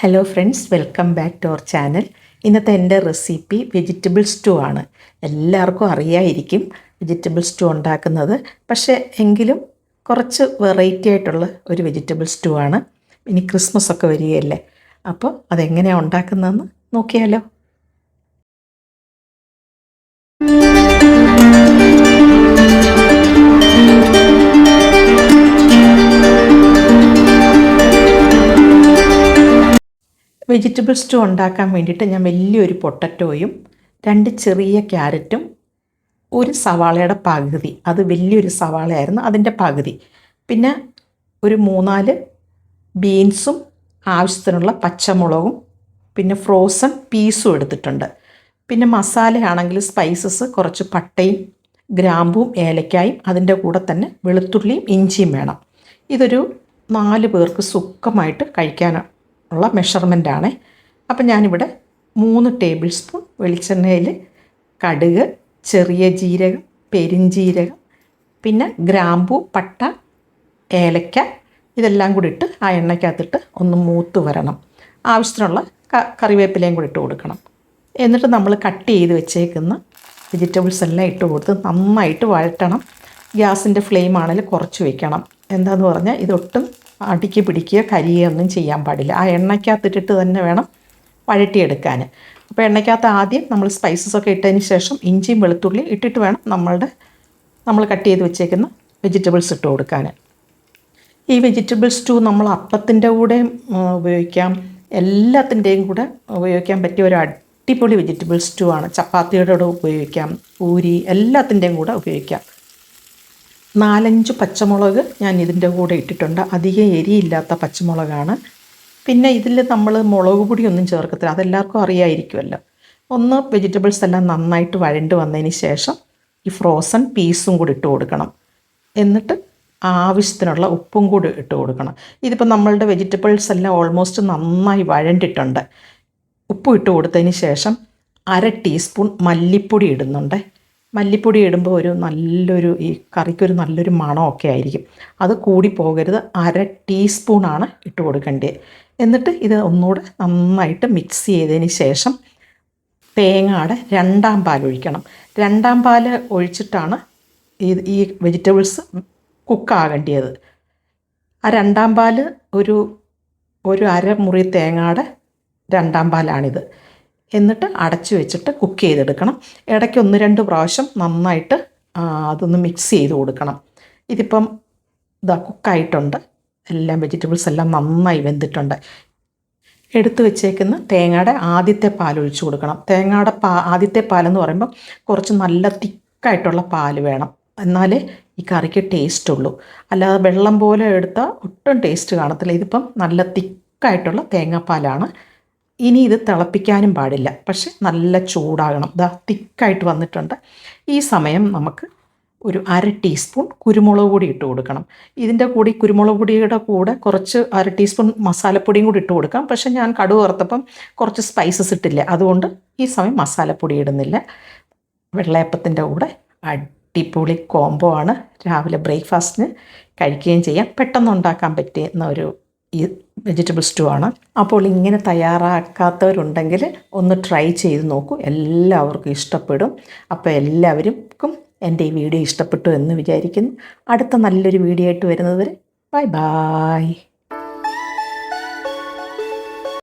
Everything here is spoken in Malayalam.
Hello friends welcome back to our channel ഇന്നത്തെ എന്റെ റെസിപ്പി വെജിറ്റബിൾ സ്റ്റൂ ആണ്. എല്ലാവർക്കും അറിയായിരിക്കും വെജിറ്റബിൾ സ്റ്റൂ ഉണ്ടാക്കുന്നത്. പക്ഷേ എങ്കിലും കുറച്ച് വെറൈറ്റി ആയിട്ടുള്ള ഒരു വെജിറ്റബിൾ സ്റ്റൂ ആണ്. ഇനി ക്രിസ്മസ് ഒക്കെ വരികയല്ലേ? അപ്പോൾ അതെങ്ങനെയാണ് ഉണ്ടാക്കുന്നതെന്ന് നോക്കിയാലോ. വെജിറ്റബിൾ സ്റ്റൂ ഉണ്ടാക്കാൻ വേണ്ടിയിട്ട് ഞാൻ വലിയൊരു പൊട്ടറ്റോയും രണ്ട് ചെറിയ ക്യാരറ്റും ഒരു സവാളയുടെ പകുതി. അത് വലിയൊരു സവാളയായിരുന്നു അതിന്റെ പകുതി. പിന്നെ ഒരു മൂന്നാൽ ബീൻസും ആവശ്യത്തിനുള്ള പച്ചമുളകും പിന്നെ ഫ്രോസൺ പീസും എടുത്തിട്ടുണ്ട്. പിന്നെ മസാലയാണെങ്കിൽ സ്പൈസസ് കുറച്ച് പട്ടയും ഗ്രാമ്പും ഏലക്കായും അതിന്റെ കൂടെ തന്നെ വെളുത്തുള്ളിയും ഇഞ്ചിയും വേണം. ഇതൊരു നാല് പേർക്ക് സുഖമായിട്ട് കഴിക്കാനുള്ള മെഷർമെന്റാണ് അപ്പം ഞാനിവിടെ മൂന്ന് ടേബിൾ സ്പൂൺ വെളിച്ചെണ്ണയിൽ കടുക് ചെറിയ ജീരകം പെരിഞ്ജീരകം പിന്നെ ഗ്രാമ്പു പട്ട ഏലക്ക ഇതെല്ലാം കൂടി ഇട്ട് ആ എണ്ണയ്ക്കകത്തിട്ട് ഒന്ന് മൂത്ത് വരണം. ആവശ്യത്തിനുള്ള കറിവേപ്പിലയും കൂടി ഇട്ട് കൊടുക്കണം. എന്നിട്ട് നമ്മൾ കട്ട് ചെയ്ത് വെച്ചേക്കുന്ന വെജിറ്റബിൾസ് എല്ലാം ഇട്ട് കൊടുത്ത് നന്നായിട്ട് വഴറ്റണം. ഗ്യാസിന്റെ ഫ്ലെയിം ആണെങ്കിൽ കുറച്ച് വെക്കണം. എന്താന്ന് പറഞ്ഞാൽ ഇതൊട്ടും അടിക്ക് പിടിക്കുക കരിയൊന്നും ചെയ്യാൻ പാടില്ല. ആ എണ്ണയ്ക്കകത്തിട്ടിട്ട് തന്നെ വേണം വഴറ്റിയെടുക്കാൻ. അപ്പോൾ എണ്ണയ്ക്കകത്ത് ആദ്യം നമ്മൾ സ്പൈസസ് ഒക്കെ ഇട്ടതിന് ശേഷം ഇഞ്ചിയും വെളുത്തുള്ളിയും ഇട്ടിട്ട് വേണം നമ്മളുടെ നമ്മൾ കട്ട് ചെയ്ത് വെച്ചേക്കുന്ന വെജിറ്റബിൾസ് ഇട്ട് കൊടുക്കാൻ. ഈ വെജിറ്റബിൾസ് ടു നമ്മൾ അപ്പത്തിന്റെ കൂടെ ഉപയോഗിക്കാം. എല്ലാത്തിന്റെയും കൂടെ ഉപയോഗിക്കാൻ പറ്റിയ ഒരു അടിപൊളി വെജിറ്റബിൾസ് ടു ആണ്. ചപ്പാത്തിയുടെ കൂടെ ഉപയോഗിക്കാം. പൂരി എല്ലാത്തിന്റെയും കൂടെ ഉപയോഗിക്കാം. നാലഞ്ച് പച്ചമുളക് ഞാൻ ഇതിന്റെ കൂടെ ഇട്ടിട്ടുണ്ട്. അധികം എരിയില്ലാത്ത പച്ചമുളകാണ്. പിന്നെ ഇതിൽ നമ്മൾ മുളക് പൊടിയൊന്നും ചേർക്കത്തില്ല. അതെല്ലാവർക്കും അറിയായിരിക്കുമല്ലോ. ഒന്ന് വെജിറ്റബിൾസ് എല്ലാം നന്നായിട്ട് വഴണ്ട് വന്നതിന് ശേഷം ഈ ഫ്രോസൺ പീസും കൂടി ഇട്ട് കൊടുക്കണം. എന്നിട്ട് ആവശ്യത്തിനുള്ള ഉപ്പും കൂടി ഇട്ട് കൊടുക്കണം. ഇതിപ്പോൾ നമ്മളുടെ വെജിറ്റബിൾസ് എല്ലാം ഓൾമോസ്റ്റ് നന്നായി വഴണ്ടിട്ടുണ്ട്. ഉപ്പ് ഇട്ട് കൊടുത്തതിന് ശേഷം അര ടീസ്പൂൺ മല്ലിപ്പൊടി ഇടുന്നുണ്ട്. മല്ലിപ്പൊടി ഇടുമ്പോൾ ഒരു നല്ലൊരു ഈ കറിക്കൊരു നല്ലൊരു മണമൊക്കെ ആയിരിക്കും. അത് കൂടി പോകരുത്. അര ടീസ്പൂണാണ് ഇട്ട് കൊടുക്കേണ്ടത്. എന്നിട്ട് ഇത് ഒന്നുകൂടെ നന്നായിട്ട് മിക്സ് ചെയ്തതിന് ശേഷം തേങ്ങയുടെ രണ്ടാം പാൽ ഒഴിക്കണം. രണ്ടാം പാൽ ഒഴിച്ചിട്ടാണ് ഈ ഈ വെജിറ്റബിൾസ് കുക്കാകേണ്ടത് ആ രണ്ടാം പാൽ ഒരു ഒരു അരമുറി തേങ്ങയുടെ രണ്ടാം പാലാണിത്. എന്നിട്ട് അടച്ചു വെച്ചിട്ട് കുക്ക് ചെയ്തെടുക്കണം. ഇടയ്ക്ക് ഒന്ന് രണ്ട് പ്രാവശ്യം നന്നായിട്ട് അതൊന്ന് മിക്സ് ചെയ്ത് കൊടുക്കണം. ഇതിപ്പം ഇതാ കുക്കായിട്ടുണ്ട് എല്ലാം വെജിറ്റബിൾസ് എല്ലാം നന്നായി വെന്തിട്ടുണ്ട്. എടുത്തു വെച്ചേക്കുന്ന തേങ്ങയുടെ ആദ്യത്തെ പാൽ ഒഴിച്ചു കൊടുക്കണം. തേങ്ങയുടെ പാ ആദ്യത്തെ പാലെന്ന് പറയുമ്പോൾ കുറച്ച് നല്ല തിക്കായിട്ടുള്ള പാൽ വേണം. എന്നാലേ ഈ കറിക്ക് ടേസ്റ്റ് ഉള്ളൂ. അല്ലാതെ വെള്ളം പോലെ എടുത്താൽ ഒട്ടും ടേസ്റ്റ് കാണത്തില്ല. ഇതിപ്പം നല്ല തിക്കായിട്ടുള്ള തേങ്ങാപ്പാലാണ് ഇനി ഇത് തിളപ്പിക്കാനും പാടില്ല. പക്ഷെ നല്ല ചൂടാകണം. ഇതാ തിക്കായിട്ട് വന്നിട്ടുണ്ട്. ഈ സമയം നമുക്ക് ഒരു അര ടീസ്പൂൺ കുരുമുളക് പൊടി ഇട്ട് കൊടുക്കണം. ഇതിന്റെ കൂടി കുരുമുളക് പൊടിയുടെ കൂടെ കുറച്ച് അര ടീസ്പൂൺ മസാലപ്പൊടിയും കൂടി ഇട്ട് കൊടുക്കാം. പക്ഷേ ഞാൻ കടുക് വറുത്തപ്പം കുറച്ച് സ്പൈസസ് ഇട്ടില്ല. അതുകൊണ്ട് ഈ സമയം മസാലപ്പൊടി ഇടുന്നില്ല. വെള്ളയപ്പത്തിന്റെ കൂടെ അടിപൊളി കോംബോ ആണ്. രാവിലെ ബ്രേക്ക്ഫാസ്റ്റിന് കഴിക്കുകയും ചെയ്യാം. പെട്ടെന്ന് ഉണ്ടാക്കാൻ പറ്റുന്ന ഒരു ഈ വെജിറ്റബിൾ സ്റ്റൂ ആണ്. അപ്പോൾ ഇങ്ങനെ തയ്യാറാക്കാത്തവരുണ്ടെങ്കിൽ ഒന്ന് ട്രൈ ചെയ്ത് നോക്കൂ. എല്ലാവർക്കും ഇഷ്ടപ്പെടും. അപ്പോൾ എല്ലാവർക്കും എന്റെ ഈ വീഡിയോ ഇഷ്ടപ്പെട്ടു എന്ന് വിചാരിക്കുന്നു. അടുത്ത നല്ലൊരു വീഡിയോ ആയിട്ട് വരുന്നത് വരെ ബൈ. ബായ്